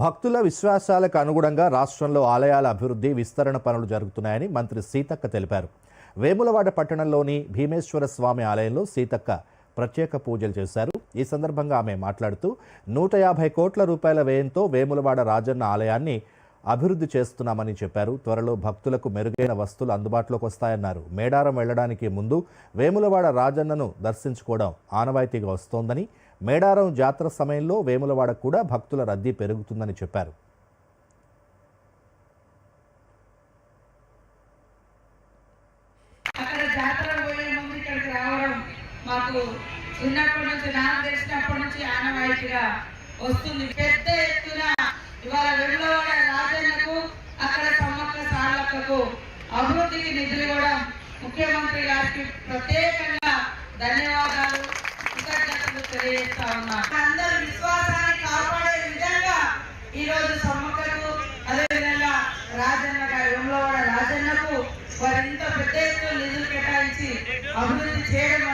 భక్తుల విశ్వాసాలకు అనుగుణంగా రాష్ట్రంలో ఆలయాల అభివృద్ధి విస్తరణ పనులు జరుగుతున్నాయని మంత్రి సీతక్క తెలిపారు. వేములవాడ పట్టణంలోని భీమేశ్వర స్వామి ఆలయంలో సీతక్క ప్రత్యేక పూజలు చేశారు. ఈ సందర్భంగా ఆమె మాట్లాడుతూ నూట యాభై కోట్ల రూపాయల వ్యయంతో వేములవాడ రాజన్న ఆలయాన్ని అభివృద్ధి చేస్తున్నామని చెప్పారు. త్వరలో భక్తులకు మెరుగైన వస్తువులు అందుబాటులోకి వస్తాయన్నారు. మేడారం వెళ్ళడానికి ముందు వేములవాడ రాజన్నను దర్శించుకోవడం ఆనవాయితీగా వస్తోందని మేడారం జాతర సమయంలో వేములవాడ కూడా భక్తుల రద్దీ పెరుగుతుందని చెప్పారు. అక్కడ మాకు చిన్నప్పటి నుంచి నాకు తెలిసినప్పటి నుంచి ఆనవాయితీగా వస్తుంది. పెద్ద ఎత్తున ఇవాళ వెలువడ రాజన్నకు అక్కడ సమ్మక్క సార్లక్కకు అభివృద్ధికి నిధులు కూడా ముఖ్యమంత్రి గారికి ప్రత్యేకంగా ధన్యవాదాలు. తెలియజేస్తా ఉన్నా అందరి విశ్వాసాన్ని కాపాడే విధంగా ఈ రోజు సమ్మక్కకు అదేవిధంగా రాజన్న గారి వెములవాడ రాజన్నకు వారు ఎంత పెద్ద ఎత్తున నిధులు కేటాయించి అభివృద్ధి చేయడం